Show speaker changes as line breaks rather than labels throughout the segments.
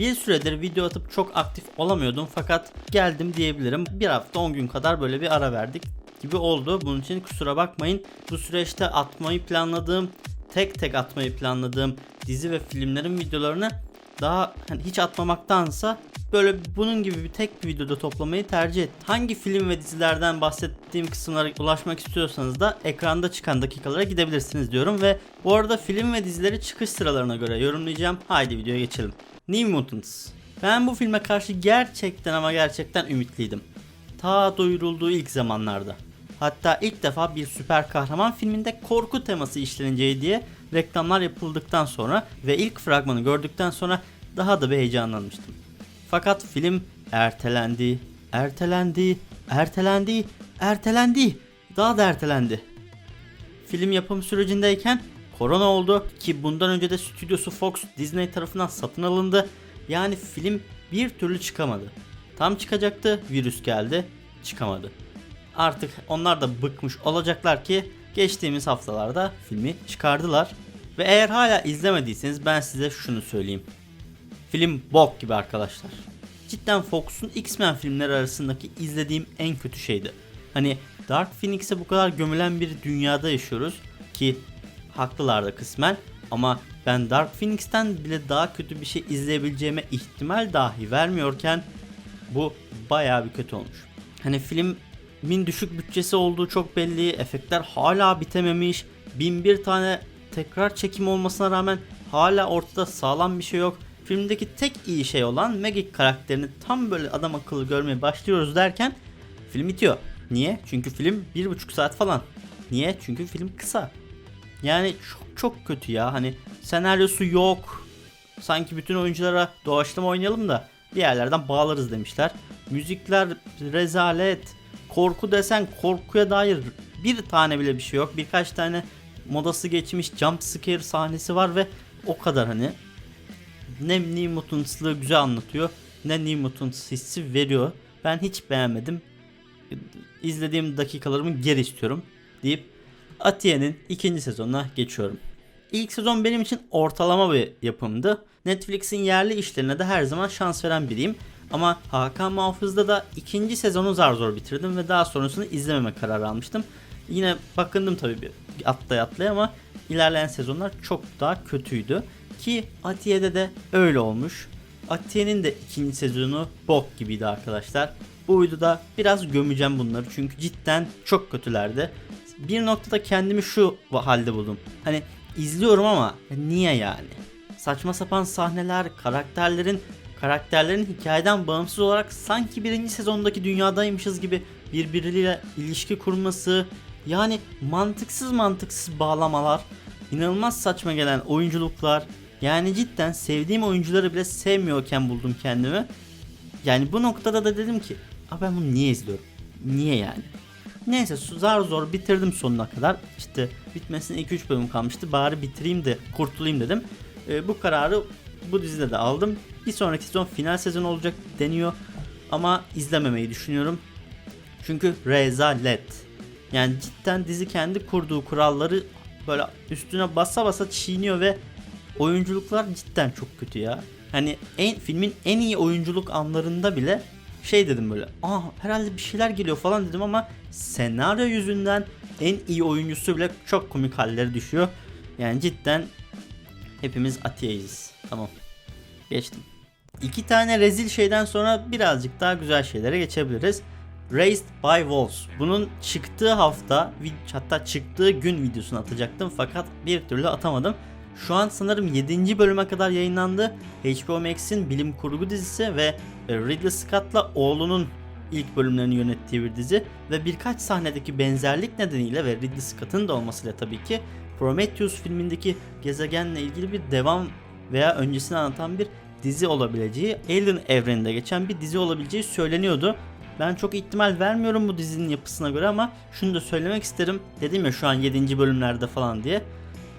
Bir süredir video atıp çok aktif olamıyordum fakat geldim diyebilirim. Bir hafta 10 gün kadar böyle bir ara verdik gibi oldu. Bunun için kusura bakmayın. Bu süreçte atmayı planladığım, tek tek atmayı planladığım dizi ve filmlerin videolarını daha hani hiç atmamaktansa böyle bunun gibi bir tek bir videoda toplamayı tercih ettim. Hangi film ve dizilerden bahsettiğim kısımlara ulaşmak istiyorsanız da ekranda çıkan dakikalara gidebilirsiniz diyorum ve bu arada film ve dizileri çıkış sıralarına göre yorumlayacağım. Haydi videoya geçelim. New Mutants. Ben bu filme karşı gerçekten ama gerçekten ümitliydim. Ta duyurulduğu ilk zamanlarda. Hatta ilk defa bir süper kahraman filminde korku teması işleneceği diye reklamlar yapıldıktan sonra ve ilk fragmanı gördükten sonra daha da bir heyecanlanmıştım. Fakat film ertelendi, ertelendi, ertelendi, ertelendi, daha da ertelendi. Film yapım sürecindeyken korona oldu ki bundan önce de stüdyosu Fox Disney tarafından satın alındı. Yani film bir türlü çıkamadı. Tam çıkacaktı, virüs geldi, çıkamadı. Artık onlar da bıkmış olacaklar ki geçtiğimiz haftalarda filmi çıkardılar. Ve eğer hala izlemediyseniz ben size şunu söyleyeyim. Film bok gibi arkadaşlar. Cidden Fox'un X-Men filmleri arasındaki izlediğim en kötü şeydi. Hani Dark Phoenix'e bu kadar gömülen bir dünyada yaşıyoruz ki haklılar da kısmen ama ben Dark Phoenix'ten bile daha kötü bir şey izleyebileceğime ihtimal dahi vermiyorken bu bayağı bir kötü olmuş. Hani filmin düşük bütçesi olduğu çok belli, efektler hala bitememiş, bin bir tane tekrar çekim olmasına rağmen hala ortada sağlam bir şey yok. Filmdeki tek iyi şey olan Maggie karakterini tam böyle adam akıllı görmeye başlıyoruz derken film bitiyor. Niye? Çünkü film bir buçuk saat falan. Niye? Çünkü film kısa. Yani çok çok kötü ya. Hani senaryosu yok. Sanki bütün oyunculara doğaçlama oynayalım da bir yerlerden bağlarız demişler. Müzikler rezalet. Korku desen korkuya dair bir tane bile bir şey yok. Birkaç tane modası geçmiş jump scare sahnesi var ve o kadar hani. Ne New Mutants'lığı güzel anlatıyor ne New Mutants hissi veriyor. Ben hiç beğenmedim. İzlediğim dakikalarımı geri istiyorum deyip Atiye'nin ikinci sezonuna geçiyorum. İlk sezon benim için ortalama bir yapımdı. Netflix'in yerli işlerine de her zaman şans veren biriyim. Ama Hakan Muhafız'da da ikinci sezonu zar zor bitirdim ve daha sonrasını izlememe kararı almıştım. Yine bakındım tabii bir atlaya atlaya ama ilerleyen sezonlar çok daha kötüydü. Ki Atiye'de de öyle olmuş. Atiye'nin de ikinci sezonu bok gibiydi arkadaşlar. Bu videoda biraz gömeceğim bunları çünkü cidden çok kötülerdi. Bir noktada kendimi şu halde buldum. Hani izliyorum ama niye yani? Saçma sapan sahneler, karakterlerin karakterlerin hikayeden bağımsız olarak sanki birinci sezondaki dünyadaymışız gibi birbiriyle ilişki kurması, yani mantıksız mantıksız bağlamalar, inanılmaz saçma gelen oyunculuklar. Yani cidden sevdiğim oyuncuları bile sevmiyorken buldum kendimi. Yani bu noktada da dedim ki, ben bunu niye izliyorum? Niye yani? Neyse zar zor bitirdim sonuna kadar. İşte bitmesine 2-3 bölüm kalmıştı. Bari bitireyim de kurtulayım dedim. Ee, bu kararı bu dizide de aldım. Bir sonraki sezon final sezon olacak deniyor. Ama izlememeyi düşünüyorum. Çünkü rezalet. Yani cidden dizi kendi kurduğu kuralları böyle üstüne basa basa çiğniyor ve oyunculuklar cidden çok kötü ya. Hani en filmin en iyi oyunculuk anlarında bile şey dedim böyle. Aa herhalde bir şeyler geliyor falan dedim ama senaryo yüzünden en iyi oyuncusu bile çok komik halleri düşüyor. Yani cidden hepimiz Atiye'yiz. Tamam. Geçtim. İki tane rezil şeyden sonra birazcık daha güzel şeylere geçebiliriz. Raised by Wolves. Bunun çıktığı hafta hatta çıktığı gün videosunu atacaktım fakat bir türlü atamadım. Şu an sanırım 7. bölüme kadar yayınlandı. HBO Max'in bilim kurgu dizisi ve Ridley Scott'la oğlunun ilk bölümlerini yönettiği bir dizi ve birkaç sahnedeki benzerlik nedeniyle ve Ridley Scott'ın da olmasıyla tabii ki Prometheus filmindeki gezegenle ilgili bir devam veya öncesini anlatan bir dizi olabileceği, Alien evreninde geçen bir dizi olabileceği söyleniyordu. Ben çok ihtimal vermiyorum bu dizinin yapısına göre ama şunu da söylemek isterim. Dedim ya şu an 7. bölümlerde falan diye.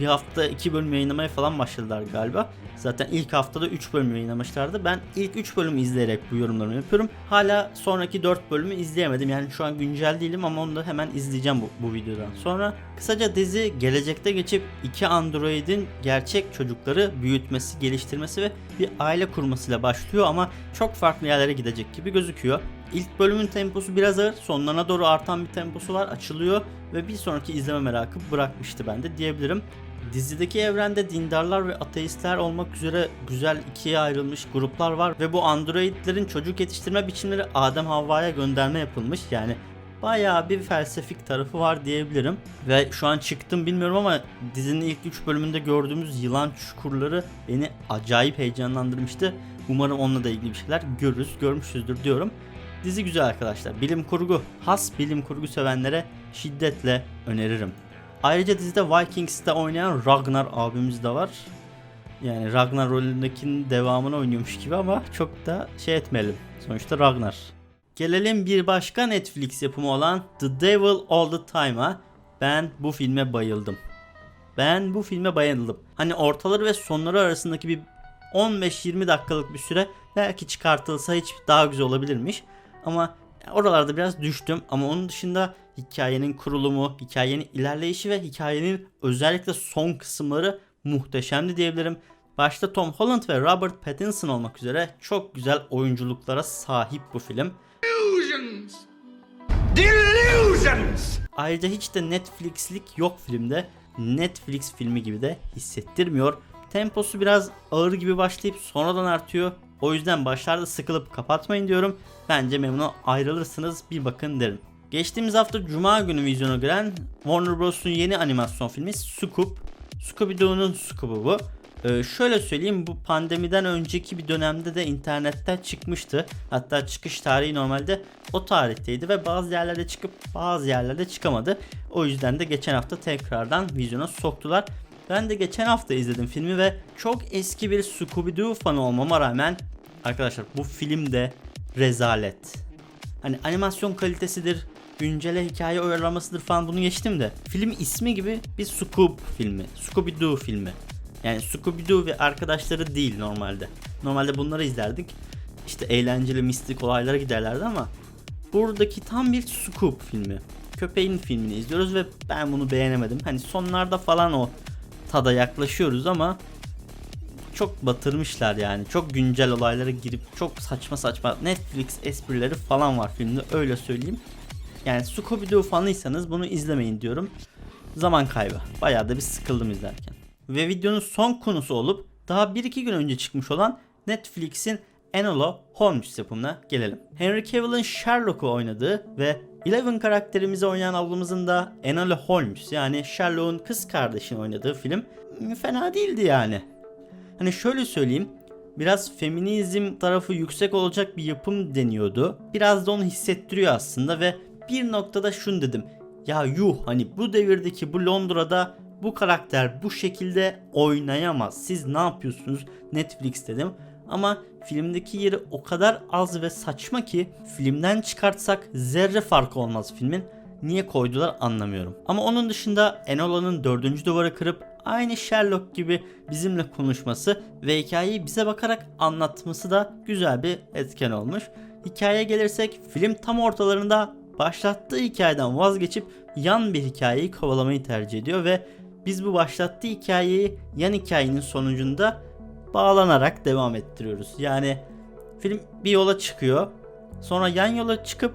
Bir hafta iki bölüm yayınlamaya falan başladılar galiba. Zaten ilk haftada 3 bölüm yayınlamışlardı. Ben ilk 3 bölümü izleyerek bu yorumlarımı yapıyorum. Hala sonraki 4 bölümü izleyemedim. Yani şu an güncel değilim ama onu da hemen izleyeceğim bu, bu videodan sonra. Kısaca dizi gelecekte geçip iki androidin gerçek çocukları büyütmesi, geliştirmesi ve bir aile kurmasıyla başlıyor ama çok farklı yerlere gidecek gibi gözüküyor. İlk bölümün temposu biraz ağır, sonlarına doğru artan bir temposu var, açılıyor ve bir sonraki izleme merakı bırakmıştı bende diyebilirim. Dizideki evrende dindarlar ve ateistler olmak üzere güzel ikiye ayrılmış gruplar var ve bu androidlerin çocuk yetiştirme biçimleri Adem Havva'ya gönderme yapılmış. Yani bayağı bir felsefik tarafı var diyebilirim. Ve şu an çıktım bilmiyorum ama dizinin ilk 3 bölümünde gördüğümüz yılan çukurları beni acayip heyecanlandırmıştı. Umarım onunla da ilgili bir şeyler görürüz, görmüşüzdür diyorum. Dizi güzel arkadaşlar. Bilim kurgu, has bilim kurgu sevenlere şiddetle öneririm. Ayrıca dizide Vikings'te oynayan Ragnar abimiz de var. Yani Ragnar rolündekinin devamını oynuyormuş gibi ama çok da şey etmeyelim. Sonuçta Ragnar. Gelelim bir başka Netflix yapımı olan The Devil All The Time'a. Ben bu filme bayıldım. Ben bu filme bayıldım. Hani ortaları ve sonları arasındaki bir 15-20 dakikalık bir süre belki çıkartılsa hiç daha güzel olabilirmiş. Ama oralarda biraz düştüm ama onun dışında hikayenin kurulumu, hikayenin ilerleyişi ve hikayenin özellikle son kısımları muhteşemdi diyebilirim. Başta Tom Holland ve Robert Pattinson olmak üzere çok güzel oyunculuklara sahip bu film.
Delusions! Delusions!
Ayrıca hiç de Netflix'lik yok filmde. Netflix filmi gibi de hissettirmiyor. Temposu biraz ağır gibi başlayıp sonradan artıyor. O yüzden başlarda sıkılıp kapatmayın diyorum. Bence memnun ayrılırsınız bir bakın derim. Geçtiğimiz hafta Cuma günü vizyona giren Warner Bros'un yeni animasyon filmi Scoop. Scooby-Doo'nun Scoop'u bu. Ee, şöyle söyleyeyim bu pandemiden önceki bir dönemde de internetten çıkmıştı. Hatta çıkış tarihi normalde o tarihteydi ve bazı yerlerde çıkıp bazı yerlerde çıkamadı. O yüzden de geçen hafta tekrardan vizyona soktular. Ben de geçen hafta izledim filmi ve çok eski bir Scooby-Doo fanı olmama rağmen arkadaşlar bu film de rezalet. Hani animasyon kalitesidir, güncele hikaye uyarlamasıdır falan bunu geçtim de film ismi gibi bir Scoob filmi, Scooby-Doo filmi. Yani Scooby-Doo ve arkadaşları değil normalde. Normalde bunları izlerdik. İşte eğlenceli mistik olaylara giderlerdi ama buradaki tam bir Scoob filmi. Köpeğin filmini izliyoruz ve ben bunu beğenemedim. Hani sonlarda falan o tada yaklaşıyoruz ama çok batırmışlar yani. Çok güncel olaylara girip çok saçma saçma Netflix esprileri falan var filmde öyle söyleyeyim. Yani Scooby-Doo fanıysanız bunu izlemeyin diyorum. Zaman kaybı. Bayağı da bir sıkıldım izlerken. Ve videonun son konusu olup daha 1-2 gün önce çıkmış olan Netflix'in Enola Holmes yapımına gelelim. Henry Cavill'ın Sherlock'u oynadığı ve Eleven karakterimizi oynayan ablamızın da Enola Holmes yani Sherlock'un kız kardeşini oynadığı film fena değildi yani. Hani şöyle söyleyeyim biraz feminizm tarafı yüksek olacak bir yapım deniyordu. Biraz da onu hissettiriyor aslında ve bir noktada şunu dedim. Ya yuh hani bu devirdeki bu Londra'da bu karakter bu şekilde oynayamaz. Siz ne yapıyorsunuz Netflix dedim. Ama filmdeki yeri o kadar az ve saçma ki filmden çıkartsak zerre farkı olmaz filmin. Niye koydular anlamıyorum. Ama onun dışında Enola'nın dördüncü duvarı kırıp aynı Sherlock gibi bizimle konuşması ve hikayeyi bize bakarak anlatması da güzel bir etken olmuş. Hikayeye gelirsek film tam ortalarında başlattığı hikayeden vazgeçip yan bir hikayeyi kovalamayı tercih ediyor ve biz bu başlattığı hikayeyi yan hikayenin sonucunda bağlanarak devam ettiriyoruz. Yani film bir yola çıkıyor. Sonra yan yola çıkıp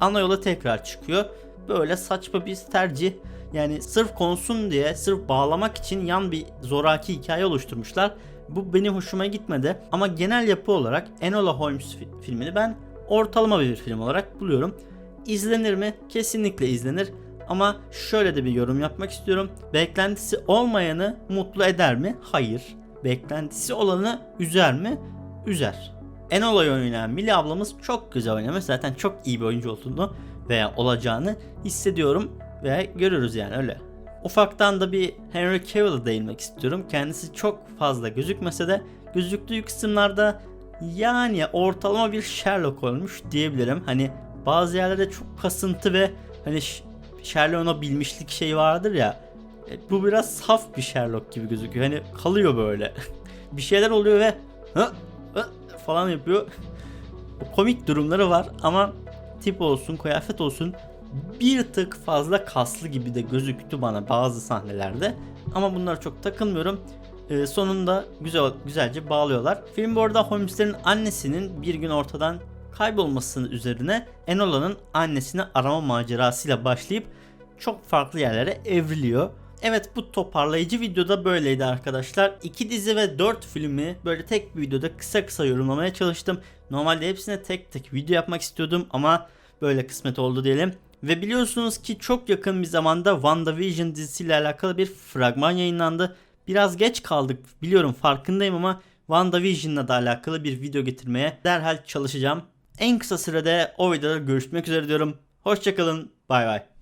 ana yola tekrar çıkıyor. Böyle saçma bir tercih. Yani sırf konsun diye, sırf bağlamak için yan bir zoraki hikaye oluşturmuşlar. Bu benim hoşuma gitmedi. Ama genel yapı olarak Enola Holmes fi- filmini ben ortalama bir film olarak buluyorum. İzlenir mi? Kesinlikle izlenir. Ama şöyle de bir yorum yapmak istiyorum. Beklentisi olmayanı mutlu eder mi? Hayır. Beklentisi olanı üzer mi? Üzer. Enola'yı oynayan Millie ablamız çok güzel oynamış. Zaten çok iyi bir oyuncu olduğunu veya olacağını hissediyorum ve görürüz yani öyle. Ufaktan da bir Henry Cavill'a değinmek istiyorum. Kendisi çok fazla gözükmese de gözüktüğü kısımlarda yani ortalama bir Sherlock olmuş diyebilirim. Hani bazı yerlerde çok kasıntı ve hani Sherlock'un o bilmişlik şeyi vardır ya. e, Bu biraz saf bir Sherlock gibi gözüküyor. Hani kalıyor böyle. bir şeyler oluyor ve hı, hı falan yapıyor. Komik durumları var ama tip olsun, kıyafet olsun bir tık fazla kaslı gibi de gözüktü bana bazı sahnelerde. Ama bunlara çok takılmıyorum. Ee, sonunda güzel güzelce bağlıyorlar. Film bu arada Holmes'lerin annesinin bir gün ortadan kaybolmasının üzerine Enola'nın annesini arama macerasıyla başlayıp çok farklı yerlere evriliyor. Evet bu toparlayıcı videoda böyleydi arkadaşlar. İki dizi ve 4 filmi böyle tek bir videoda kısa kısa yorumlamaya çalıştım. Normalde hepsine tek tek video yapmak istiyordum ama böyle kısmet oldu diyelim. Ve biliyorsunuz ki çok yakın bir zamanda WandaVision dizisiyle alakalı bir fragman yayınlandı. Biraz geç kaldık biliyorum farkındayım ama WandaVision'la da alakalı bir video getirmeye derhal çalışacağım. En kısa sürede o videoda görüşmek üzere diyorum. Hoşçakalın. Bay bay.